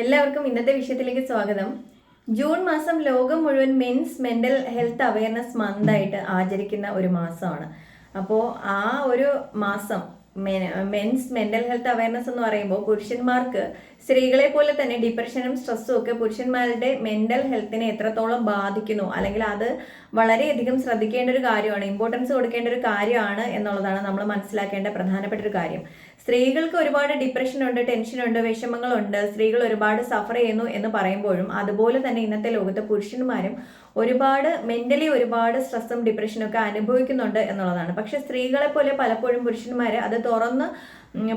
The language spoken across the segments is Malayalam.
എല്ലാവർക്കും ഇന്നത്തെ വിഷയത്തിലേക്ക് സ്വാഗതം. ജൂൺ മാസം ലോകം മുഴുവൻ men's mental health awareness month ആയിട്ട് ആചരിക്കുന്ന ഒരു മാസമാണ്. അപ്പോൾ ആ ഒരു മാസം മെൻസ് മെന്റൽ ഹെൽത്ത് അവയർനെസ് എന്ന് പറയുമ്പോൾ പുരുഷന്മാർക്ക് സ്ത്രീകളെ പോലെ തന്നെ ഡിപ്രഷനും സ്ട്രെസ്സും ഒക്കെ പുരുഷന്മാരുടെ മെന്റൽ ഹെൽത്തിനെ എത്രത്തോളം ബാധിക്കുന്നു? അല്ലെങ്കിൽ അത് വളരെയധികം ശ്രദ്ധിക്കേണ്ട ഒരു കാര്യമാണ് ഇമ്പോർട്ടൻസ് കൊടുക്കേണ്ട ഒരു കാര്യമാണ് എന്നുള്ളതാണ് നമ്മൾ മനസ്സിലാക്കേണ്ട പ്രധാനപ്പെട്ട ഒരു കാര്യം. സ്ത്രീകൾക്ക് ഒരുപാട് ഡിപ്രഷൻ ഉണ്ട് ടെൻഷൻ ഉണ്ട് വിഷമങ്ങളുണ്ട് സ്ത്രീകൾ ഒരുപാട് സഫർ ചെയ്യുന്നു എന്ന് പറയുമ്പോഴും അതുപോലെ തന്നെ ഇന്നത്തെ ലോകത്തെ പുരുഷന്മാരും ഒരുപാട് മെന്റലി ഒരുപാട് സ്ട്രെസ്സും ഡിപ്രഷനും ഒക്കെ അനുഭവിക്കുന്നുണ്ട് എന്നുള്ളതാണ്. പക്ഷെ സ്ത്രീകളെ പോലെ പലപ്പോഴും പുരുഷന്മാർ അത് തുറന്ന്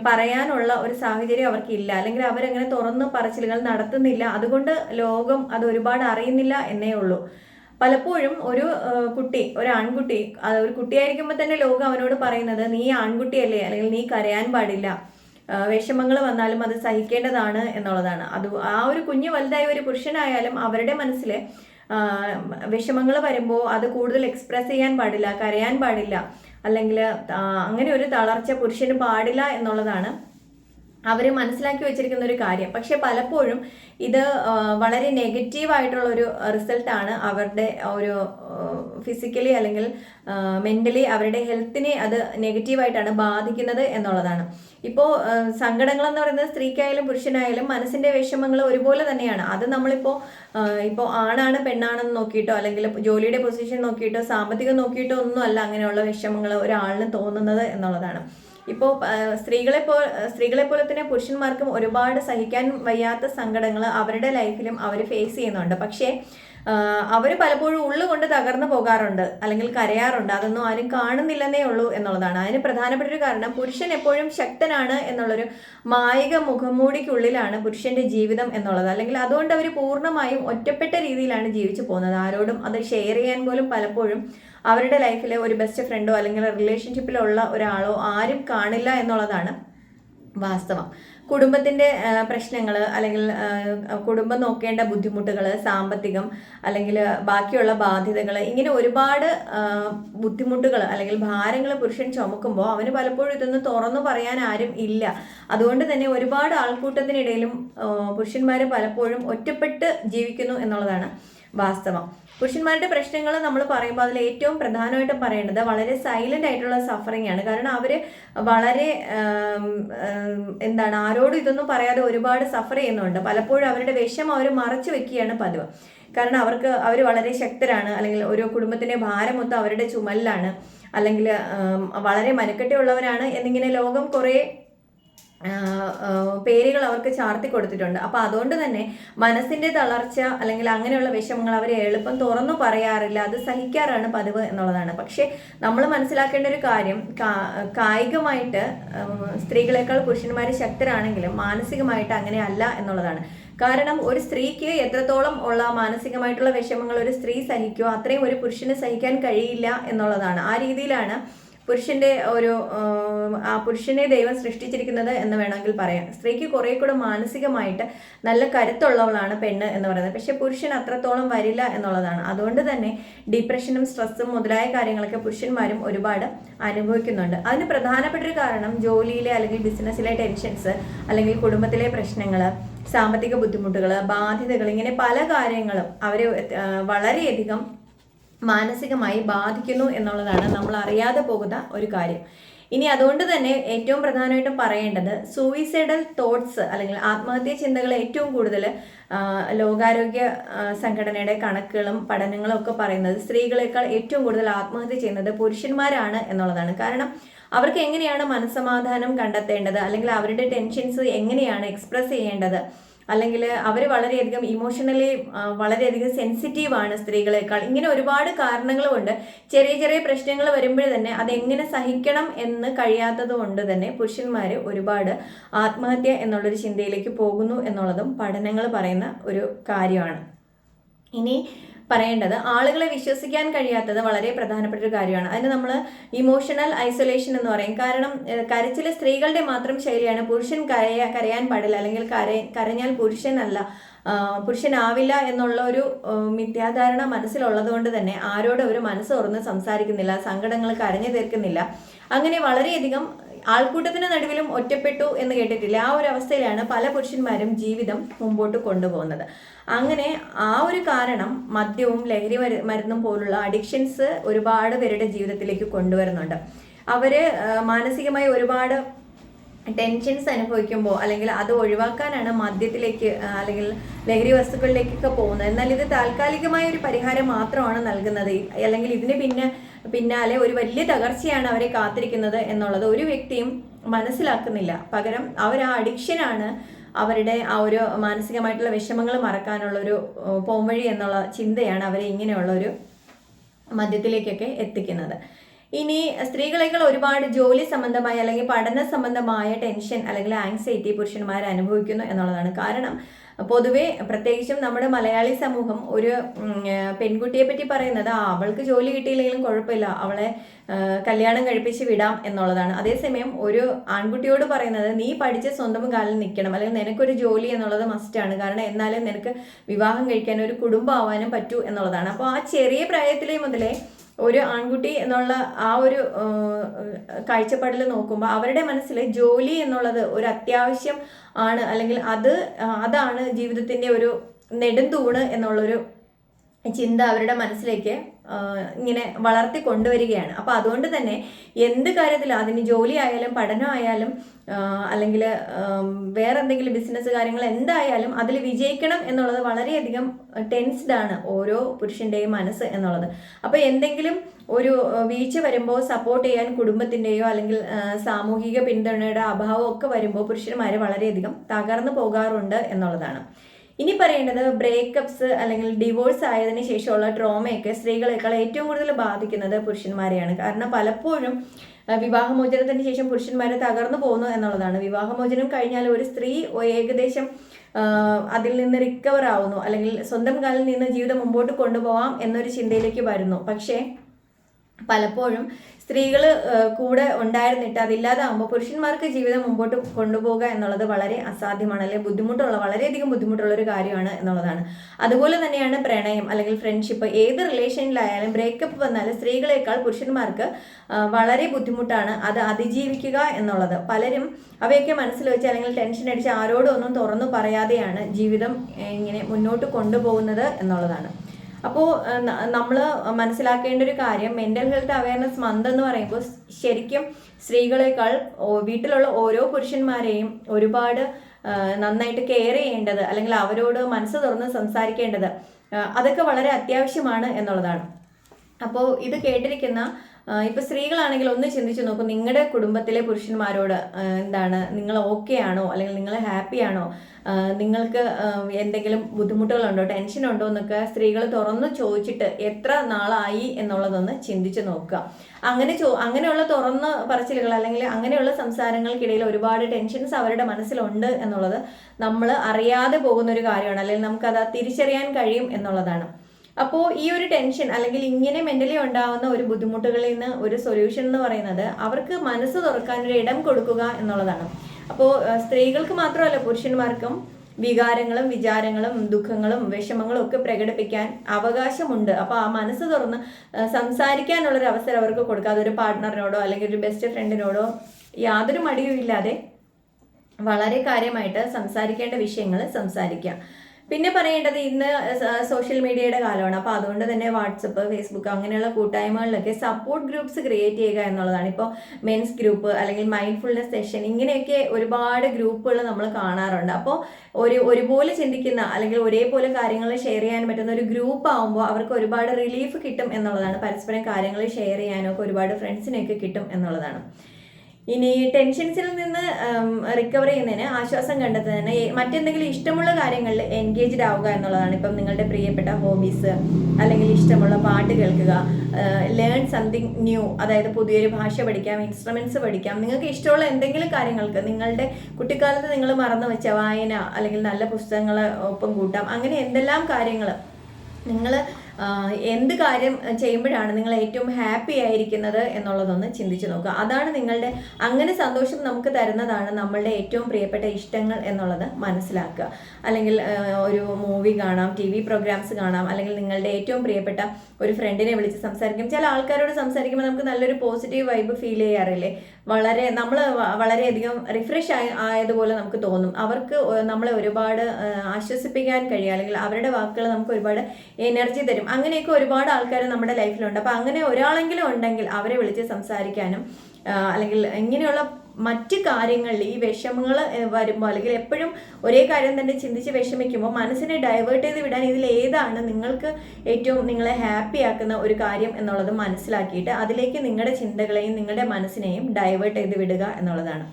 പറയാനുള്ള ഒരു സാഹചര്യം അവർക്കില്ല. അല്ലെങ്കിൽ അവരങ്ങനെ തുറന്ന് പറച്ചിലുകൾ നടത്തുന്നില്ല. അതുകൊണ്ട് ലോകം അത് ഒരുപാട് അറിയുന്നില്ല എന്നേ ഉള്ളൂ. പലപ്പോഴും ഒരു കുട്ടി ഒരു ആൺകുട്ടി ഒരു കുട്ടിയായിരിക്കുമ്പോൾ തന്നെ ലോകം അവനോട് പറയുന്നത് നീ ആൺകുട്ടിയല്ലേ? അല്ലെങ്കിൽ നീ കരയാൻ പാടില്ല. വിഷമങ്ങൾ വന്നാലും അത് സഹിക്കേണ്ടതാണ് എന്നുള്ളതാണ്. അത് ആ ഒരു കുഞ്ഞ് വലുതായ ഒരു പുരുഷനായാലും അവരുടെ മനസ്സിൽ വിഷമങ്ങൾ വരുമ്പോൾ അത് കൂടുതൽ എക്സ്പ്രസ് ചെയ്യാൻ പാടില്ല കരയാൻ പാടില്ല. അല്ലെങ്കിൽ അങ്ങനെ ഒരു തളർച്ച പുരുഷന് പാടില്ല എന്നുള്ളതാണ് അവർ മനസ്സിലാക്കി വെച്ചിരിക്കുന്ന ഒരു കാര്യം. പക്ഷെ പലപ്പോഴും ഇത് വളരെ നെഗറ്റീവായിട്ടുള്ള ഒരു റിസൾട്ടാണ് അവരുടെ ഒരു ഫിസിക്കലി അല്ലെങ്കിൽ മെന്റലി അവരുടെ ഹെൽത്തിനെ അത് നെഗറ്റീവായിട്ടാണ് ബാധിക്കുന്നത് എന്നുള്ളതാണ്. ഇപ്പോൾ സങ്കടങ്ങൾ എന്ന് പറയുന്നത് സ്ത്രീക്കായാലും പുരുഷനായാലും മനസ്സിന്റെ വിഷമങ്ങൾ ഒരുപോലെ തന്നെയാണ്. അത് നമ്മളിപ്പോൾ ഇപ്പോൾ ആണാണ് പെണ്ണാണെന്ന് നോക്കിയിട്ടോ അല്ലെങ്കിൽ ജോലിയുടെ പൊസിഷൻ നോക്കിയിട്ടോ സാമ്പത്തികം നോക്കിയിട്ടോ ഒന്നും അല്ല അങ്ങനെയുള്ള വിഷമങ്ങൾ ഒരാളിന് തോന്നുന്നത് എന്നുള്ളതാണ്. ഇപ്പോൾ സ്ത്രീകളെ പോ സ്ത്രീകളെ പോലെ തന്നെ പുരുഷന്മാർക്കും ഒരുപാട് സഹിക്കാൻ വയ്യാത്ത സങ്കടങ്ങൾ അവരുടെ ലൈഫിലും അവർ ഫേസ് ചെയ്യുന്നുണ്ട്. പക്ഷേ അവർ പലപ്പോഴും ഉള്ളുകൊണ്ട് തകർന്നു പോകാറുണ്ട്. അല്ലെങ്കിൽ കരയാറുണ്ട്. അതൊന്നും ആരും കാണുന്നില്ലെന്നേ ഉള്ളൂ എന്നുള്ളതാണ്. അതിന് പ്രധാനപ്പെട്ട ഒരു കാരണം പുരുഷൻ എപ്പോഴും ശക്തനാണ് എന്നുള്ളൊരു മായിക മുഖംമൂടിക്കുള്ളിലാണ് പുരുഷന്റെ ജീവിതം എന്നുള്ളത്. അല്ലെങ്കിൽ അതുകൊണ്ട് അവർ പൂർണമായും ഒറ്റപ്പെട്ട രീതിയിലാണ് ജീവിച്ചു പോകുന്നത്. ആരോടും അത് ഷെയർ ചെയ്യാൻ പോലും പലപ്പോഴും അവരുടെ ലൈഫിലെ ഒരു ബെസ്റ്റ് ഫ്രണ്ടോ അല്ലെങ്കിൽ റിലേഷൻഷിപ്പിലുള്ള ഒരാളോ ആരും കാണില്ല എന്നുള്ളതാണ് വാസ്തവം. കുടുംബത്തിന്റെ പ്രശ്നങ്ങൾ അല്ലെങ്കിൽ കുടുംബം നോക്കേണ്ട ബുദ്ധിമുട്ടുകൾ സാമ്പത്തികം അല്ലെങ്കിൽ ബാക്കിയുള്ള ബാധ്യതകൾ ഇങ്ങനെ ഒരുപാട് ബുദ്ധിമുട്ടുകൾ അല്ലെങ്കിൽ ഭാരങ്ങൾ പുരുഷൻ ചുമക്കുമ്പോൾ അവന് പലപ്പോഴും ഇതൊന്നും തുറന്നു പറയാൻ ആരും ഇല്ല. അതുകൊണ്ട് തന്നെ ഒരുപാട് ആൾക്കൂട്ടത്തിനിടയിലും പുരുഷന്മാർ പലപ്പോഴും ഒറ്റപ്പെട്ട് ജീവിക്കുന്നു എന്നുള്ളതാണ്. വാസ്തവം. പുരുഷന്മാരുടെ പ്രശ്നങ്ങൾ നമ്മൾ പറയുമ്പോൾ അതിൽ ഏറ്റവും പ്രധാനമായിട്ടും പറയേണ്ടത് വളരെ സൈലന്റ് ആയിട്ടുള്ള സഫറിങ് ആണ്. കാരണം അവർ വളരെ എന്താണ് ആരോടും ഇതൊന്നും പറയാതെ ഒരുപാട് സഫർ ചെയ്യുന്നുണ്ട്. പലപ്പോഴും അവരുടെ വിഷം അവർ മറച്ചു വെക്കുകയാണ് പതിവ്. കാരണം അവർക്ക് അവർ വളരെ ശക്തരാണ്. അല്ലെങ്കിൽ ഓരോ കുടുംബത്തിന്റെ ഭാരം മൊത്തം അവരുടെ ചുമലിലാണ്. അല്ലെങ്കിൽ വളരെ മനക്കെട്ടിയുള്ളവരാണ് എന്നിങ്ങനെ ലോകം കുറേ പേരുകൾ അവർക്ക് ചാർത്തി കൊടുത്തിട്ടുണ്ട്. അപ്പൊ അതുകൊണ്ട് തന്നെ മനസ്സിന്റെ തളർച്ച അല്ലെങ്കിൽ അങ്ങനെയുള്ള വിഷമങ്ങൾ അവർ എളുപ്പം തുറന്നു പറയാറില്ല. അത് സഹിക്കാറാണ് പതിവ് എന്നുള്ളതാണ്. പക്ഷെ നമ്മൾ മനസ്സിലാക്കേണ്ട ഒരു കാര്യം കായികമായിട്ട് സ്ത്രീകളെക്കാൾ പുരുഷന്മാർ ശക്തരാണെങ്കിലും മാനസികമായിട്ട് അങ്ങനെ അല്ല എന്നുള്ളതാണ്. കാരണം ഒരു സ്ത്രീക്ക് എത്രത്തോളം ഉള്ള മാനസികമായിട്ടുള്ള വിഷമങ്ങൾ ഒരു സ്ത്രീ സഹിക്കുമോ അത്രയും ഒരു പുരുഷന് സഹിക്കാൻ കഴിയില്ല എന്നുള്ളതാണ്. ആ രീതിയിലാണ് പുരുഷന്റെ ഒരു ആ പുരുഷനെ ദൈവം സൃഷ്ടിച്ചിരിക്കുന്നത് എന്ന് വേണമെങ്കിൽ പറയാം. സ്ത്രീക്ക് കുറെ കൂടെ മാനസികമായിട്ട് നല്ല കരുത്തുള്ളവളാണ് പെണ്ണ് എന്ന് പറയുന്നത്. പക്ഷെ പുരുഷൻ അത്രത്തോളം വരില്ല എന്നുള്ളതാണ്. അതുകൊണ്ട് തന്നെ ഡിപ്രഷനും സ്ട്രെസ്സും മുതലായ കാര്യങ്ങളൊക്കെ പുരുഷന്മാരും ഒരുപാട് അനുഭവിക്കുന്നുണ്ട്. അതിന് പ്രധാനപ്പെട്ട ഒരു കാരണം ജോലിയിലെ അല്ലെങ്കിൽ ബിസിനസ്സിലെ ടെൻഷൻസ് അല്ലെങ്കിൽ കുടുംബത്തിലെ പ്രശ്നങ്ങൾ സാമ്പത്തിക ബുദ്ധിമുട്ടുകൾ ബാധ്യതകൾ ഇങ്ങനെ പല കാര്യങ്ങളും അവരെ വളരെയധികം മാനസികമായി ബാധിക്കുന്നു എന്നുള്ളതാണ് നമ്മൾ അറിയാതെ പോകുന്ന ഒരു കാര്യം. ഇനി അതുകൊണ്ട് തന്നെ ഏറ്റവും പ്രധാനമായിട്ടും പറയേണ്ടത് സൂയിസൈഡൽ തോട്ട്സ് അല്ലെങ്കിൽ ആത്മഹത്യ ചിന്തകൾ ഏറ്റവും കൂടുതൽ ലോകാരോഗ്യ സംഘടനയുടെ കണക്കുകളും പഠനങ്ങളും ഒക്കെ പറയുന്നത് സ്ത്രീകളെക്കാൾ ഏറ്റവും കൂടുതൽ ആത്മഹത്യ ചെയ്യുന്നത് പുരുഷന്മാരാണ് എന്നുള്ളതാണ്. കാരണം അവർക്ക് എങ്ങനെയാണ് മനസ്സമാധാനം കണ്ടെത്തേണ്ടത്? അല്ലെങ്കിൽ അവരുടെ ടെൻഷൻസ് എങ്ങനെയാണ് എക്സ്പ്രസ് ചെയ്യേണ്ടത്? അല്ലെങ്കിൽ അവർ വളരെയധികം ഇമോഷണലി വളരെയധികം സെൻസിറ്റീവ് ആണ് സ്ത്രീകളെക്കാൾ. ഇങ്ങനെ ഒരുപാട് കാരണങ്ങൾ കൊണ്ട് ചെറിയ ചെറിയ പ്രശ്നങ്ങൾ വരുമ്പോൾ തന്നെ അതെങ്ങനെ സഹിക്കണം എന്ന് കഴിയാത്തത് കൊണ്ട് തന്നെ പുരുഷന്മാർ ഒരുപാട് ആത്മഹത്യ എന്നുള്ളൊരു ചിന്തയിലേക്ക് പോകുന്നു എന്നുള്ളതും പഠനങ്ങൾ പറയുന്ന ഒരു കാര്യമാണ്. ഇനി പറയേണ്ടത് ആളുകളെ വിശ്വസിക്കാൻ കഴിയാത്തത് വളരെ പ്രധാനപ്പെട്ട ഒരു കാര്യമാണ്. അതിന് നമ്മൾ ഇമോഷണൽ ഐസൊലേഷൻ എന്ന് പറയും. കാരണം കരച്ചിൽ സ്ത്രീകളുടെ മാത്രം ശൈലിയാണ്. പുരുഷൻ കരയ കരയാൻ പാടില്ല. അല്ലെങ്കിൽ കര കരഞ്ഞാൽ പുരുഷനല്ല പുരുഷനാവില്ല എന്നുള്ള ഒരു മിഥ്യാധാരണ മനസ്സിലുള്ളത് കൊണ്ട് തന്നെ ആരോടും ഒരു മനസ്സ് തുറന്ന് സംസാരിക്കുന്നില്ല. സങ്കടങ്ങൾ കരഞ്ഞു തീർക്കുന്നില്ല. അങ്ങനെ വളരെയധികം ആൾക്കൂട്ടത്തിന് നടുവിലും ഒറ്റപ്പെട്ടു എന്ന് കേട്ടിട്ടില്ല. ആ ഒരു അവസ്ഥയിലാണ് പല പുരുഷന്മാരും ജീവിതം മുമ്പോട്ട് കൊണ്ടുപോകുന്നത്. അങ്ങനെ ആ ഒരു കാരണം മദ്യവും ലഹരി മരുന്നും പോലുള്ള അഡിക്ഷൻസ് ഒരുപാട് പേരുടെ ജീവിതത്തിലേക്ക് കൊണ്ടുവരുന്നുണ്ട്. അവർ മാനസികമായി ഒരുപാട് ടെൻഷൻസ് അനുഭവിക്കുമ്പോൾ അല്ലെങ്കിൽ അത് ഒഴിവാക്കാനാണ് മദ്യത്തിലേക്ക് അല്ലെങ്കിൽ ലഹരി വസ്തുക്കളിലേക്കൊക്കെ പോകുന്നത്. എന്നാൽ ഇത് താൽക്കാലികമായ ഒരു പരിഹാരം മാത്രമാണ് നൽകുന്നത്. അല്ലെങ്കിൽ ഇതിന് പിന്നെ പിന്നാലെ ഒരു വലിയ തകർച്ചയാണ് അവരെ കാത്തിരിക്കുന്നത് എന്നുള്ളത് ഒരു വ്യക്തിയും മനസ്സിലാക്കുന്നില്ല. പകരം അവർ ആ അഡിക്ഷനാണ് അവരുടെ ആ ഒരു മാനസികമായിട്ടുള്ള വിഷമങ്ങൾ മറക്കാനുള്ള ഒരു പോംവഴി എന്നുള്ള ചിന്തയാണ് അവരെ ഇങ്ങനെയുള്ള ഒരു മദ്യത്തിലേക്കൊക്കെ എത്തിക്കുന്നത്. ഇനി സ്ത്രീകളെക്കാൾ ഒരുപാട് ജോലി സംബന്ധമായ അല്ലെങ്കിൽ പഠന സംബന്ധമായ ടെൻഷൻ അല്ലെങ്കിൽ ആങ്സൈറ്റി പുരുഷന്മാർ അനുഭവിക്കുന്നു എന്നുള്ളതാണ്. കാരണം പൊതുവെ പ്രത്യേകിച്ചും നമ്മുടെ മലയാളി സമൂഹം ഒരു പെൺകുട്ടിയെ പറ്റി പറയുന്നത് അവൾക്ക് ജോലി കിട്ടിയില്ലെങ്കിലും കുഴപ്പമില്ല അവളെ കല്യാണം കഴിപ്പിച്ച് വിടാം എന്നുള്ളതാണ്. അതേസമയം ഒരു ആൺകുട്ടിയോട് പറയുന്നത് നീ പഠിച്ച് സ്വന്തം കാലിൽ നിൽക്കണം അല്ലെങ്കിൽ നിനക്കൊരു ജോലി എന്നുള്ളത് മസ്റ്റാണ് കാരണം എന്നാലും നിനക്ക് വിവാഹം കഴിക്കാൻ ഒരു കുടുംബം ആവാനും പറ്റൂ എന്നുള്ളതാണ്. അപ്പോൾ ആ ചെറിയ പ്രായത്തിലേ മുതലേ ഒരു ആൺകുട്ടി എന്നുള്ള ആ ഒരു കാഴ്ചപ്പാടിൽ നോക്കുമ്പോൾ അവരുടെ മനസ്സിൽ ജോലി എന്നുള്ളത് ഒരു അത്യാവശ്യം ആണ്. അല്ലെങ്കിൽ അത് അതാണ് ജീവിതത്തിന്റെ ഒരു നെടുന്തൂണ് എന്നുള്ളൊരു ചിന്ത അവരുടെ മനസ്സിലേക്ക് ഇങ്ങനെ വളർത്തി കൊണ്ടുവരികയാണ്. അപ്പോൾ അതുകൊണ്ട് തന്നെ എന്ത് കാര്യത്തിൽ അതിന് ജോലി ആയാലും പഠനമായാലും അല്ലെങ്കിൽ വേറെ എന്തെങ്കിലും ബിസിനസ് കാര്യങ്ങൾ എന്തായാലും അതിൽ വിജയിക്കണം എന്നുള്ളത് വളരെയധികം ടെൻസ്ഡ് ആണ് ഓരോ പുരുഷന്റെയും മനസ്സ് എന്നുള്ളത്. അപ്പോൾ എന്തെങ്കിലും ഒരു വീഴ്ച വരുമ്പോൾ സപ്പോർട്ട് ചെയ്യാൻ കുടുംബത്തിന്റെയോ അല്ലെങ്കിൽ സാമൂഹിക പിന്തുണയുടെ അഭാവം ഒക്കെ വരുമ്പോൾ പുരുഷന്മാർ വളരെയധികം തകർന്നു പോകാറുണ്ട് എന്നുള്ളതാണ്. ഇനി പറയേണ്ടത് ബ്രേക്കപ്സ് അല്ലെങ്കിൽ ഡിവോഴ്സ് ആയതിനു ശേഷമുള്ള ട്രോമയൊക്കെ സ്ത്രീകളെക്കാൾ ഏറ്റവും കൂടുതൽ ബാധിക്കുന്നത് പുരുഷന്മാരെയാണ്. കാരണം പലപ്പോഴും വിവാഹമോചനത്തിന് ശേഷം പുരുഷന്മാരെ തകർന്നു പോകുന്നു എന്നുള്ളതാണ്. വിവാഹമോചനം കഴിഞ്ഞാൽ ഒരു സ്ത്രീ ഏകദേശം അതിൽ നിന്ന് റിക്കവർ ആവുന്നു. അല്ലെങ്കിൽ സ്വന്തം കാലിൽ നിന്ന് ജീവിതം മുമ്പോട്ട് കൊണ്ടുപോകാം എന്നൊരു ചിന്തയിലേക്ക് വരുന്നു. പക്ഷേ പലപ്പോഴും സ്ത്രീകൾ കൂടെ ഉണ്ടായിരുന്നിട്ട് അതില്ലാതാകുമ്പോൾ പുരുഷന്മാർക്ക് ജീവിതം മുമ്പോട്ട് കൊണ്ടുപോകുക എന്നുള്ളത് വളരെ അസാധ്യമാണ് അല്ലെങ്കിൽ ബുദ്ധിമുട്ടുള്ള വളരെയധികം ബുദ്ധിമുട്ടുള്ള ഒരു കാര്യമാണ് എന്നുള്ളതാണ്. അതുപോലെ തന്നെയാണ് പ്രണയം അല്ലെങ്കിൽ ഫ്രണ്ട്ഷിപ്പ് ഏത് റിലേഷനിലായാലും ബ്രേക്കപ്പ് വന്നാൽ സ്ത്രീകളെക്കാൾ പുരുഷന്മാർക്ക് വളരെ ബുദ്ധിമുട്ടാണ് അത് അതിജീവിക്കുക എന്നുള്ളത്. പലരും അവയൊക്കെ മനസ്സിൽ വെച്ച് അല്ലെങ്കിൽ ടെൻഷൻ അടിച്ച് ആരോടും ഒന്നും തുറന്നു പറയാതെയാണ് ജീവിതം ഇങ്ങനെ മുന്നോട്ട് കൊണ്ടുപോകുന്നത് എന്നുള്ളതാണ്. അപ്പോൾ നമ്മൾ മനസ്സിലാക്കേണ്ട ഒരു കാര്യം മെന്റൽ ഹെൽത്ത് അവയർനെസ് മന്ത് എന്ന് പറയുമ്പോൾ ശരിക്കും സ്ത്രീകളെക്കാൾ വീട്ടിലുള്ള ഓരോ പുരുഷന്മാരെയും ഒരുപാട് നന്നായിട്ട് കെയർ ചെയ്യേണ്ടത് അല്ലെങ്കിൽ അവരോട് മനസ്സ് തുറന്ന് സംസാരിക്കേണ്ടത് അതൊക്കെ വളരെ അത്യാവശ്യമാണ് എന്നുള്ളതാണ്. അപ്പോൾ ഇത് കേട്ടിരിക്കുന്ന ഇപ്പൊ സ്ത്രീകളാണെങ്കിൽ ഒന്ന് ചിന്തിച്ചു നോക്കൂ നിങ്ങളുടെ കുടുംബത്തിലെ പുരുഷന്മാരോട് എന്താണ് നിങ്ങൾ ഓക്കെ ആണോ അല്ലെങ്കിൽ നിങ്ങൾ ഹാപ്പി ആണോ നിങ്ങൾക്ക് എന്തെങ്കിലും ബുദ്ധിമുട്ടുകളുണ്ടോ ടെൻഷൻ ഉണ്ടോ എന്നൊക്കെ സ്ത്രീകൾ തുറന്ന് ചോദിച്ചിട്ട് എത്ര നാളായി എന്നുള്ളതൊന്ന് ചിന്തിച്ചു നോക്കുക. അങ്ങനെ ചോ അങ്ങനെയുള്ള തുറന്ന പറച്ചിലുകൾ അല്ലെങ്കിൽ അങ്ങനെയുള്ള സംസാരങ്ങൾക്കിടയിൽ ഒരുപാട് ടെൻഷൻസ് അവരുടെ മനസ്സിലുണ്ട് എന്നുള്ളത് നമ്മൾ അറിയാതെ പോകുന്ന ഒരു കാര്യമാണ് അല്ലെങ്കിൽ നമുക്കത് തിരിച്ചറിയാൻ കഴിയും എന്നുള്ളതാണ്. അപ്പോൾ ഈ ഒരു ടെൻഷൻ അല്ലെങ്കിൽ ഇങ്ങനെ മെന്റലി ഉണ്ടാവുന്ന ഒരു ബുദ്ധിമുട്ടുകളിൽ നിന്ന് ഒരു സൊല്യൂഷൻ എന്ന് പറയുന്നത് അവർക്ക് മനസ്സ് തുറക്കാൻ ഒരു ഇടം കൊടുക്കുക എന്നുള്ളതാണ്. അപ്പോൾ സ്ത്രീകൾക്ക് മാത്രമല്ല പുരുഷന്മാർക്കും വികാരങ്ങളും വിചാരങ്ങളും ദുഃഖങ്ങളും വിഷമങ്ങളും ഒക്കെ പ്രകടിപ്പിക്കാൻ അവകാശമുണ്ട്. അപ്പോൾ ആ മനസ്സ് തുറന്ന് സംസാരിക്കാനുള്ളൊരു അവസരം അവർക്ക് കൊടുക്കുക അതൊരു പാർട്ട്ണറിനോടോ അല്ലെങ്കിൽ ഒരു ബെസ്റ്റ് ഫ്രണ്ടിനോടോ യാതൊരു മടിയുമില്ലാതെ വളരെ കാര്യമായിട്ട് സംസാരിക്കേണ്ട വിഷയങ്ങൾ സംസാരിക്കാം പിന്നെ പറയേണ്ടത് ഇന്ന് സോഷ്യൽ മീഡിയയുടെ കാലമാണ്. അപ്പോൾ അതുകൊണ്ട് തന്നെ വാട്സപ്പ് ഫേസ്ബുക്ക് അങ്ങനെയുള്ള കൂട്ടായ്മകളിലൊക്കെ സപ്പോർട്ട് ഗ്രൂപ്പ്സ് ക്രിയേറ്റ് ചെയ്യുക എന്നുള്ളതാണ്. ഇപ്പോൾ മെൻസ് ഗ്രൂപ്പ് അല്ലെങ്കിൽ മൈൻഡ്ഫുൾനെസ് സെഷൻ ഇങ്ങനെയൊക്കെ ഒരുപാട് ഗ്രൂപ്പുകൾ നമ്മൾ കാണാറുണ്ട്. അപ്പോൾ ഒരു ഒരുപോലെ ചിന്തിക്കുന്ന അല്ലെങ്കിൽ ഒരേപോലെ കാര്യങ്ങൾ ഷെയർ ചെയ്യാൻ പറ്റുന്ന ഒരു ഗ്രൂപ്പ് ആകുമ്പോൾ അവർക്ക് ഒരുപാട് റിലീഫ് കിട്ടും എന്നുള്ളതാണ്. പരസ്പരം കാര്യങ്ങൾ ഷെയർ ചെയ്യാനൊക്കെ ഒരുപാട് ഫ്രണ്ട്സിനെയൊക്കെ കിട്ടും എന്നുള്ളതാണ്. ഇനി ടെൻഷൻസിൽ നിന്ന് റിക്കവർ ചെയ്യുന്നതിന് ആശ്വാസം കണ്ടെത്തുന്നതിന് മറ്റെന്തെങ്കിലും ഇഷ്ടമുള്ള കാര്യങ്ങളിൽ എൻഗേജ്ഡ് ആവുക എന്നുള്ളതാണ്. ഇപ്പം നിങ്ങളുടെ പ്രിയപ്പെട്ട ഹോബീസ് അല്ലെങ്കിൽ ഇഷ്ടമുള്ള പാട്ട് കേൾക്കുക ലേൺ സംതിങ് ന്യൂ അതായത് പുതിയൊരു ഭാഷ പഠിക്കാം ഇൻസ്ട്രുമെന്റ്സ് പഠിക്കാം. നിങ്ങൾക്ക് ഇഷ്ടമുള്ള എന്തെങ്കിലും കാര്യങ്ങൾക്ക് നിങ്ങളുടെ കുട്ടിക്കാലത്ത് നിങ്ങൾ മറന്നു വെച്ച വായന അല്ലെങ്കിൽ നല്ല പുസ്തകങ്ങൾ ഒപ്പം കൂട്ടാം. അങ്ങനെ എന്തെല്ലാം കാര്യങ്ങൾ നിങ്ങൾ എന്ത് കാര്യം ചെയ്യുമ്പോഴാണ് നിങ്ങൾ ഏറ്റവും ഹാപ്പി ആയിരിക്കുന്നത് എന്നുള്ളതൊന്ന് ചിന്തിച്ചു നോക്കുക. അതാണ് നിങ്ങളുടെ അങ്ങനെ സന്തോഷം നമുക്ക് തരുന്നതാണ് നമ്മളുടെ ഏറ്റവും പ്രിയപ്പെട്ട ഇഷ്ടങ്ങൾ എന്നുള്ളത് മനസ്സിലാക്കുക. അല്ലെങ്കിൽ ഒരു കാണാം ടി വി പ്രോഗ്രാംസ് കാണാം അല്ലെങ്കിൽ നിങ്ങളുടെ ഏറ്റവും പ്രിയപ്പെട്ട ഒരു ഫ്രണ്ടിനെ വിളിച്ച് സംസാരിക്കും. ചില ആൾക്കാരോട് സംസാരിക്കുമ്പോൾ നമുക്ക് നല്ലൊരു പോസിറ്റീവ് വൈബ് ഫീൽ ചെയ്യാറില്ലേ? വളരെ നമ്മൾ വളരെയധികം റിഫ്രഷ് ആയ ആയതുപോലെ നമുക്ക് തോന്നും. അവർക്ക് നമ്മളെ ഒരുപാട് ആശ്വസിപ്പിക്കാൻ കഴിയും. അല്ലെങ്കിൽ അവരുടെ വാക്കുകൾ നമുക്ക് ഒരുപാട് എനർജി തരും. അങ്ങനെയൊക്കെ ഒരുപാട് ആൾക്കാർ നമ്മുടെ ലൈഫിലുണ്ട് അപ്പോൾ അങ്ങനെ ഒരാളെങ്കിലും ഉണ്ടെങ്കിൽ അവരെ വിളിച്ച് സംസാരിക്കാനും അല്ലെങ്കിൽ ഇങ്ങനെയുള്ള മറ്റ് കാര്യങ്ങളിൽ ഈ വിഷമങ്ങൾ വരുമ്പോൾ അല്ലെങ്കിൽ എപ്പോഴും ഒരേ കാര്യം തന്നെ ചിന്തിച്ച് വിഷമിക്കുമ്പോൾ മനസ്സിനെ ഡൈവേർട്ട് ചെയ്ത് വിടാൻ ഇതിൽ ഏതാണ് നിങ്ങൾക്ക് ഏറ്റവും നിങ്ങളെ ഹാപ്പി ആക്കുന്ന ഒരു കാര്യം എന്നുള്ളത് മനസ്സിലാക്കിയിട്ട് അതിലേക്ക് നിങ്ങളുടെ ചിന്തകളെയും നിങ്ങളുടെ മനസ്സിനെയും ഡൈവേർട്ട് ചെയ്ത് വിടുക എന്നുള്ളതാണ്.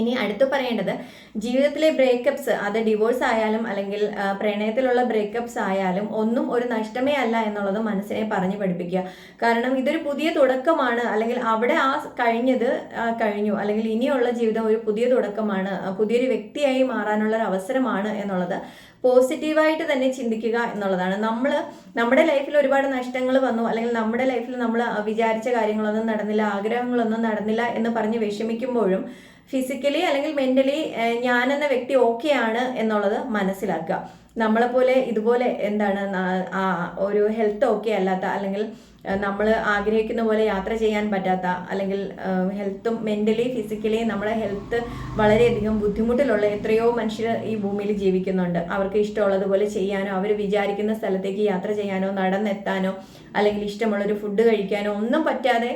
ഇനി അടുത്ത് പറയേണ്ടത് ജീവിതത്തിലെ ബ്രേക്കപ്സ് അത് ഡിവോഴ്സ് ആയാലും അല്ലെങ്കിൽ പ്രണയത്തിലുള്ള ബ്രേക്കപ്സ് ആയാലും ഒന്നും ഒരു നഷ്ടമേ അല്ല എന്നുള്ളത് മനസ്സിനെ പറഞ്ഞു പഠിപ്പിക്കുക. കാരണം ഇതൊരു പുതിയ തുടക്കമാണ്. അല്ലെങ്കിൽ അവിടെ ആ കഴിഞ്ഞത് കഴിഞ്ഞു. അല്ലെങ്കിൽ ഇനിയുള്ള ജീവിതം ഒരു പുതിയ തുടക്കമാണ്. പുതിയൊരു വ്യക്തിയായി മാറാനുള്ള ഒരു അവസരമാണ് എന്നുള്ളത് പോസിറ്റീവായിട്ട് തന്നെ ചിന്തിക്കുക എന്നുള്ളതാണ്. നമ്മൾ നമ്മുടെ ലൈഫിൽ ഒരുപാട് നഷ്ടങ്ങൾ വന്നു. അല്ലെങ്കിൽ നമ്മുടെ ലൈഫിൽ നമ്മൾ വിചാരിച്ച കാര്യങ്ങളൊന്നും നടന്നില്ല ആഗ്രഹങ്ങളൊന്നും നടന്നില്ല എന്ന് പറഞ്ഞ് വിഷമിക്കുമ്പോഴും ഫിസിക്കലി അല്ലെങ്കിൽ മെന്റലി ഞാനെന്ന വ്യക്തി ഓക്കെ ആണ് എന്നുള്ളത് മനസ്സിലാക്കുക. നമ്മളെപ്പോലെ ഇതുപോലെ എന്താണ് ഒരു ഹെൽത്ത് ഓക്കെ അല്ലാത്ത അല്ലെങ്കിൽ നമ്മൾ ആഗ്രഹിക്കുന്ന പോലെ യാത്ര ചെയ്യാൻ പറ്റാത്ത അല്ലെങ്കിൽ ഹെൽത്തും മെന്റലി ഫിസിക്കലി നമ്മളെ ഹെൽത്ത് വളരെയധികം ബുദ്ധിമുട്ടിലുള്ള എത്രയോ മനുഷ്യർ ഈ ഭൂമിയിൽ ജീവിക്കുന്നുണ്ട്. അവർക്ക് ഇഷ്ടമുള്ളതുപോലെ ചെയ്യാനോ അവർ വിചാരിക്കുന്ന സ്ഥലത്തേക്ക് യാത്ര ചെയ്യാനോ നടന്നെത്താനോ അല്ലെങ്കിൽ ഇഷ്ടമുള്ളൊരു ഫുഡ് കഴിക്കാനോ ഒന്നും പറ്റാതെ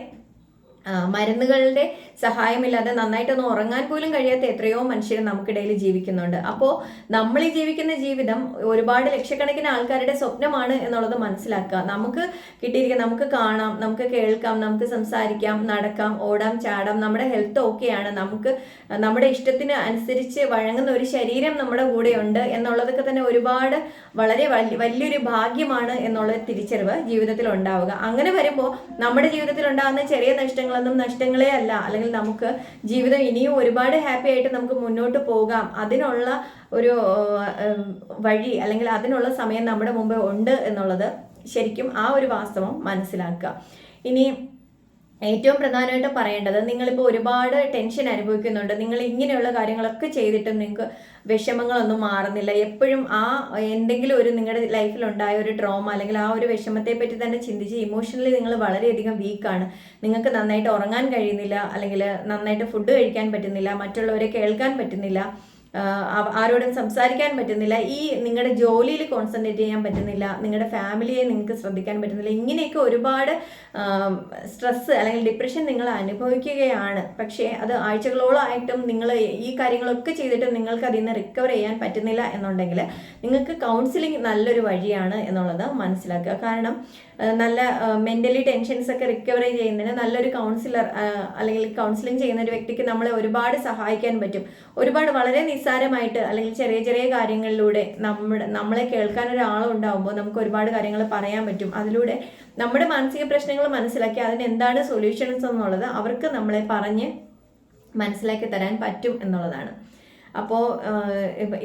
മരുന്നുകളുടെ സഹായമില്ലാതെ നന്നായിട്ടൊന്ന് ഉറങ്ങാൻ പോലും കഴിയാത്ത എത്രയോ മനുഷ്യർ നമുക്കിടയിൽ ജീവിക്കുന്നുണ്ട്. അപ്പോൾ നമ്മൾ ഈ ജീവിക്കുന്ന ജീവിതം ഒരുപാട് ലക്ഷക്കണക്കിന് ആൾക്കാരുടെ സ്വപ്നമാണ് എന്നുള്ളത് മനസ്സിലാക്കുക. നമുക്ക് കിട്ടിയിരിക്കുക നമുക്ക് കാണാം നമുക്ക് കേൾക്കാം നമുക്ക് സംസാരിക്കാം നടക്കാം ഓടാം ചാടാം നമ്മുടെ ഹെൽത്ത് ഓക്കെയാണ്. നമുക്ക് നമ്മുടെ ഇഷ്ടത്തിന് അനുസരിച്ച് വഴങ്ങുന്ന ഒരു ശരീരം നമ്മുടെ കൂടെയുണ്ട് എന്നുള്ളതൊക്കെ തന്നെ ഒരുപാട് വളരെ വലിയൊരു ഭാഗ്യമാണ് എന്നുള്ള തിരിച്ചറിവ് ജീവിതത്തിൽ ഉണ്ടാവുക. അങ്ങനെ വരുമ്പോൾ നമ്മുടെ ജീവിതത്തിൽ ഉണ്ടാകുന്ന ചെറിയ നഷ്ടങ്ങളൊന്നും നഷ്ടങ്ങളേ അല്ല. അല്ലെങ്കിൽ നമുക്ക് ജീവിതം ഇനിയും ഒരുപാട് ഹാപ്പി ആയിട്ട് നമുക്ക് മുന്നോട്ട് പോകാം. അതിനുള്ള ഒരു വഴി അല്ലെങ്കിൽ അതിനുള്ള സമയം നമ്മുടെ മുമ്പ് ഉണ്ട് എന്നുള്ളത് ശരിക്കും ആ ഒരു വാസ്തവം മനസ്സിലാക്കുക. ഇനി ഏറ്റവും പ്രധാനമായിട്ട് പറയേണ്ടത് നിങ്ങളിപ്പോൾ ഒരുപാട് ടെൻഷൻ അനുഭവിക്കുന്നുണ്ട്. നിങ്ങൾ ഇങ്ങനെയുള്ള കാര്യങ്ങളൊക്കെ ചെയ്തിട്ടും നിങ്ങൾക്ക് വിഷമങ്ങളൊന്നും മാറുന്നില്ല. എപ്പോഴും ആ എന്തെങ്കിലും ഒരു നിങ്ങളുടെ ലൈഫിൽ ഉണ്ടായ ഒരു ട്രോമ അല്ലെങ്കിൽ ആ ഒരു വിഷമത്തെ പറ്റി തന്നെ ചിന്തിച്ച് ഇമോഷണലി നിങ്ങൾ വളരെയധികം വീക്കാണ് നിങ്ങൾക്ക് നന്നായിട്ട് ഉറങ്ങാൻ കഴിയുന്നില്ല അല്ലെങ്കിൽ നന്നായിട്ട് ഫുഡ് കഴിക്കാൻ പറ്റുന്നില്ല മറ്റുള്ളവരെ കേൾക്കാൻ പറ്റുന്നില്ല. ആരോടും സംസാരിക്കാൻ പറ്റുന്നില്ല. ഈ നിങ്ങളുടെ ജോലിയിൽ കോൺസെൻട്രേറ്റ് ചെയ്യാൻ പറ്റുന്നില്ല. നിങ്ങളുടെ ഫാമിലിയെ നിങ്ങൾക്ക് ശ്രദ്ധിക്കാൻ പറ്റുന്നില്ല. ഇങ്ങനെയൊക്കെ ഒരുപാട് സ്ട്രെസ് അല്ലെങ്കിൽ ഡിപ്രഷൻ നിങ്ങൾ അനുഭവിക്കുകയാണ്. പക്ഷേ അത് ആഴ്ചകളോളമായിട്ടും നിങ്ങൾ ഈ കാര്യങ്ങളൊക്കെ ചെയ്തിട്ടും നിങ്ങൾക്ക് അതിൽ നിന്ന് റിക്കവർ ചെയ്യാൻ പറ്റുന്നില്ല എന്നുണ്ടെങ്കിൽ നിങ്ങൾക്ക് കൗൺസിലിംഗ് നല്ലൊരു വഴിയാണ് എന്നുള്ളത് മനസ്സിലാക്കുക. കാരണം നല്ല മെന്റലി ടെൻഷൻസ് ഒക്കെ റിക്കവറി ചെയ്യുന്നതിന് നല്ലൊരു കൗൺസിലർ അല്ലെങ്കിൽ കൗൺസിലിംഗ് ചെയ്യുന്ന ഒരു വ്യക്തിക്ക് നമ്മളെ ഒരുപാട് സഹായിക്കാൻ പറ്റും. ഒരുപാട് വളരെ നിസ്സാരമായിട്ട് അല്ലെങ്കിൽ ചെറിയ ചെറിയ കാര്യങ്ങളിലൂടെ നമ്മുടെ നമ്മളെ കേൾക്കാൻ ഒരാളുണ്ടാവുമ്പോൾ നമുക്ക് ഒരുപാട് കാര്യങ്ങൾ പറയാൻ പറ്റും. അതിലൂടെ നമ്മുടെ മാനസിക പ്രശ്നങ്ങൾ മനസ്സിലാക്കി അതിന് എന്താണ് സൊല്യൂഷൻസ് എന്നുള്ളത് അവർക്ക് നമ്മളെ പറഞ്ഞ് മനസ്സിലാക്കി തരാൻ പറ്റും എന്നുള്ളതാണ്. അപ്പോൾ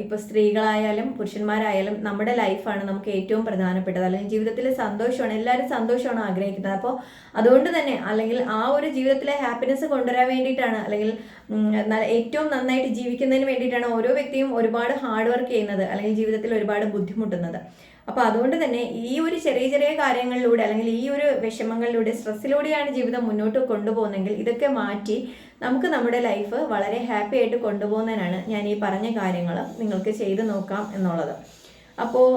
ഇപ്പോൾ സ്ത്രീകളായാലും പുരുഷന്മാരായാലും നമ്മുടെ ലൈഫാണ് നമുക്ക് ഏറ്റവും പ്രധാനപ്പെട്ടത്. അല്ലെങ്കിൽ ജീവിതത്തിൽ സന്തോഷമാണ് എല്ലാവരും സന്തോഷമാണ് ആഗ്രഹിക്കുന്നത്. അപ്പോൾ അതുകൊണ്ട് തന്നെ അല്ലെങ്കിൽ ആ ഒരു ജീവിതത്തിലെ ഹാപ്പിനെസ് കൊണ്ടുവരാൻ വേണ്ടിയിട്ടാണ് അല്ലെങ്കിൽ ഏറ്റവും നന്നായിട്ട് ജീവിക്കുന്നതിന് വേണ്ടിയിട്ടാണ് ഓരോ വ്യക്തിയും ഒരുപാട് ഹാർഡ് വർക്ക് ചെയ്യുന്നത്. അല്ലെങ്കിൽ ജീവിതത്തിൽ ഒരുപാട് ബുദ്ധിമുട്ടുന്നത്. അപ്പോൾ അതുകൊണ്ട് തന്നെ ഈ ഒരു ചെറിയ ചെറിയ കാര്യങ്ങളിലൂടെ അല്ലെങ്കിൽ ഈ ഒരു വിഷമങ്ങളിലൂടെ സ്ട്രെസ്സിലൂടെയാണ് ജീവിതം മുന്നോട്ട് കൊണ്ടുപോകുന്നതെങ്കിൽ ഇതൊക്കെ മാറ്റി നമുക്ക് നമ്മുടെ ലൈഫ് വളരെ ഹാപ്പി ആയിട്ട് കൊണ്ടുപോകുന്നതിനാണ് ഞാൻ ഈ പറഞ്ഞ കാര്യങ്ങൾ നിങ്ങൾക്ക് ചെയ്തു നോക്കാം എന്നുള്ളത്. അപ്പോൾ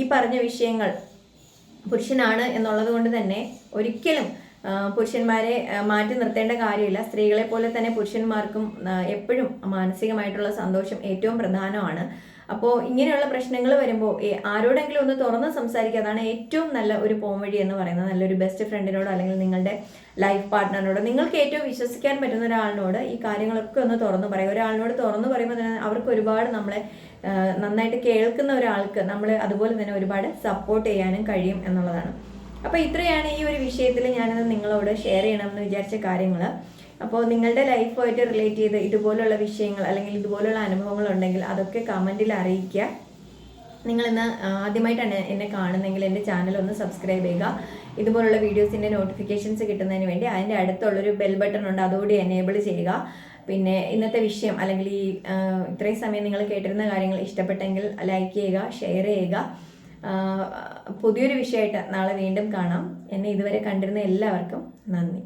ഈ പറഞ്ഞ വിഷയങ്ങൾ പുരുഷനാണ് എന്നുള്ളത് കൊണ്ട് തന്നെ ഒരിക്കലും പുരുഷന്മാരെ മാറ്റി നിർത്തേണ്ട കാര്യമില്ല. സ്ത്രീകളെ പോലെ തന്നെ പുരുഷന്മാർക്കും എപ്പോഴും മാനസികമായിട്ടുള്ള സന്തോഷം ഏറ്റവും പ്രധാനമാണ്. അപ്പോൾ ഇങ്ങനെയുള്ള പ്രശ്നങ്ങൾ വരുമ്പോൾ ആരോടെങ്കിലും ഒന്ന് തുറന്ന് സംസാരിക്കുക. അതാണ് ഏറ്റവും നല്ല ഒരു പോംവഴി എന്ന് പറയുന്നത്. നല്ലൊരു ബെസ്റ്റ് ഫ്രണ്ടിനോട് അല്ലെങ്കിൽ നിങ്ങളുടെ ലൈഫ് പാർട്ട്ണറിനോട് നിങ്ങൾക്ക് ഏറ്റവും വിശ്വസിക്കാൻ പറ്റുന്ന ഒരാളിനോട് ഈ കാര്യങ്ങളൊക്കെ ഒന്ന് തുറന്നു പറയുക ഒരാളിനോട് തുറന്നു പറയുമ്പോൾ തന്നെ അവർക്ക് ഒരുപാട് നമ്മളെ നന്നായിട്ട് കേൾക്കുന്ന ഒരാൾക്ക് നമ്മൾ അതുപോലെ തന്നെ ഒരുപാട് സപ്പോർട്ട് ചെയ്യാനും കഴിയും എന്നുള്ളതാണ്. അപ്പോൾ ഇത്രയാണ് ഈ ഒരു വിഷയത്തിൽ ഞാനത് നിങ്ങളോട് ഷെയർ ചെയ്യണമെന്ന് വിചാരിച്ച കാര്യങ്ങൾ അപ്പോൾ നിങ്ങളുടെ ലൈഫുമായിട്ട് റിലേറ്റ് ചെയ്ത് ഇതുപോലുള്ള വിഷയങ്ങൾ അല്ലെങ്കിൽ ഇതുപോലുള്ള അനുഭവങ്ങൾ ഉണ്ടെങ്കിൽ അതൊക്കെ കമന്റിൽ അറിയിക്കുക. നിങ്ങൾ ഇന്ന് ആദ്യമായിട്ടാണ് എന്നെ കാണുന്നതെങ്കിൽ എന്റെ ചാനൽ ഒന്ന് സബ്സ്ക്രൈബ് ചെയ്യുക. ഇതുപോലുള്ള വീഡിയോസിന്റെ നോട്ടിഫിക്കേഷൻസ് കിട്ടുന്നതിന് വേണ്ടി അതിന്റെ അടുത്തുള്ളൊരു ബെൽ ബട്ടൺ ഉണ്ട് അതുകൂടി എനേബിൾ ചെയ്യുക. പിന്നെ ഇന്നത്തെ വിഷയം അല്ലെങ്കിൽ ഈ ഇത്രയും സമയം നിങ്ങൾ കേട്ടിരുന്ന കാര്യങ്ങൾ ഇഷ്ടപ്പെട്ടെങ്കിൽ ലൈക്ക് ചെയ്യുക ഷെയർ ചെയ്യുക. പുതിയൊരു വിഷയമായിട്ട് നാളെ വീണ്ടും കാണാം. എന്നെ ഇതുവരെ കണ്ടിരുന്ന എല്ലാവർക്കും നന്ദി.